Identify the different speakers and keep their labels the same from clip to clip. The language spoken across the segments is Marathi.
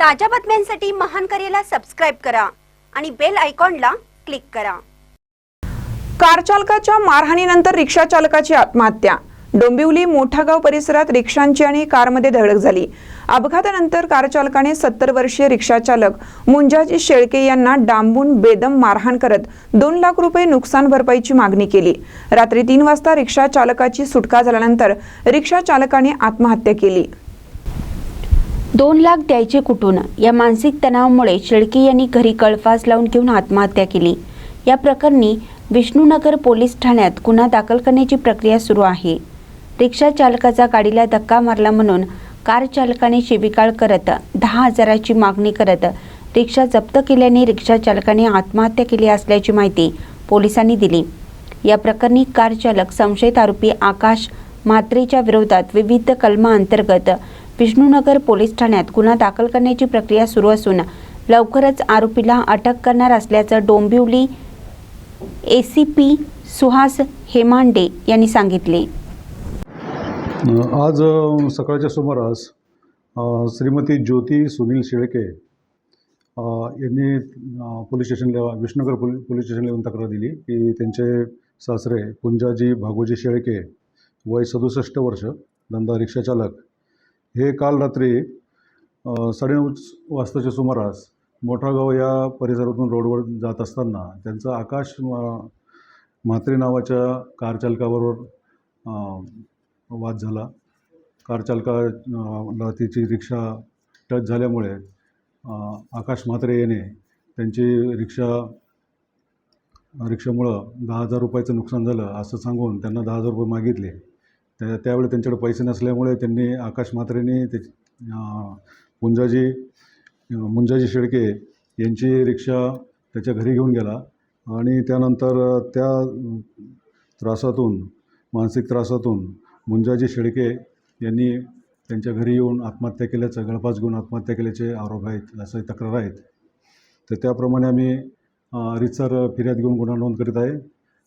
Speaker 1: ताज्या बातम्यांसाठी महान करेला सबस्क्राईब करा आणि बेल आयकॉनला क्लिक करा
Speaker 2: कार. चालकाच्या मारहाणीनंतर रिक्षा चालकाची आत्महत्या. डोंबिवली मोठागाव परिसरात रिक्षांची आणि कारमध्ये धडक झाली. अपघातानंतर कार चालकाने सत्तर वर्षीय रिक्षा चालक मुंजाजी शेळके यांना डांबून बेदम मारहाण करत दोन लाख रुपये नुकसान भरपाईची मागणी केली. रात्री तीन वाजता रिक्षा चालकाची सुटका झाल्यानंतर रिक्षा चालकाने आत्महत्या केली.
Speaker 3: दोन लाख द्यायचे कुठून? या मानसिक तणावामुळे शेळके यांनी घरी कळफास लावून घेऊन आत्महत्या केली. या प्रकरणी विष्णूनगर पोलीस ठाण्यात गुन्हा दाखल करण्याची प्रक्रिया सुरू आहे. रिक्षा चालकाचा गाडीला धक्का मारला म्हणून कार चालकाने शिबिकाळ करत दहा हजाराची मागणी करत रिक्षा जप्त केल्याने रिक्षा चालकाने आत्महत्या केली असल्याची माहिती पोलिसांनी दिली. या प्रकरणी कार चालक संशयित आरोपी आकाश म्हात्रेच्या विरोधात विविध कलमाअंतर्गत विष्णुनगर पोलीस ठाण्यात गुन्हा दाखल करण्याची प्रक्रिया सुरू असून लवकरच आरोपीला अटक करणार असल्याचं Dombivli A C P Suhas Hemande यांनी सांगितले.
Speaker 4: आज सकाळच्या सुमारास श्रीमती ज्योती सुनील शेळके यांनी पोलीस स्टेशनला विष्णुनगर पोली पोलीस स्टेशनला येऊन तक्रार दिली की त्यांचे सासरे पुंजाजी भागोजी शेळके वय सदुसष्ट वर्ष धंदा रिक्षाचालक हे काल रात्री साडेनऊ वाजताच्या सुमारास मोठागाव या परिसरातून रोडवर जात असताना त्यांचा आकाश म्हात्रे नावाच्या कारचालकाबरोबर वाद झाला. कारचालकाला तिची रिक्षा टच झाल्यामुळे आकाश म्हात्रे याने त्यांची रिक्षा रिक्षामुळं दहा हजार रुपयाचं नुकसान झालं असं सांगून त्यांना दहा हजार रुपये मागितले. त्या त्यावेळी त्यांच्याकडे पैसे नसल्यामुळे त्यांनी आकाश म्हात्रेने ते मुंजाजी मुंजाजी शेळके यांची रिक्षा त्याच्या घरी घेऊन गेला. आणि त्यानंतर त्या त्रासातून मानसिक त्रासातून मुंजाजी शेळके यांनी त्यांच्या घरी येऊन आत्महत्या केल्याचं गळफास घेऊन आत्महत्या केल्याचे आरोप आहेत असं तक्रार आहेत. तर त्याप्रमाणे आम्ही रितसर फिर्याद घेऊन गुन्हा नोंद करीत आहे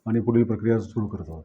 Speaker 4: आणि पुढील प्रक्रिया सुरू करत आहोत.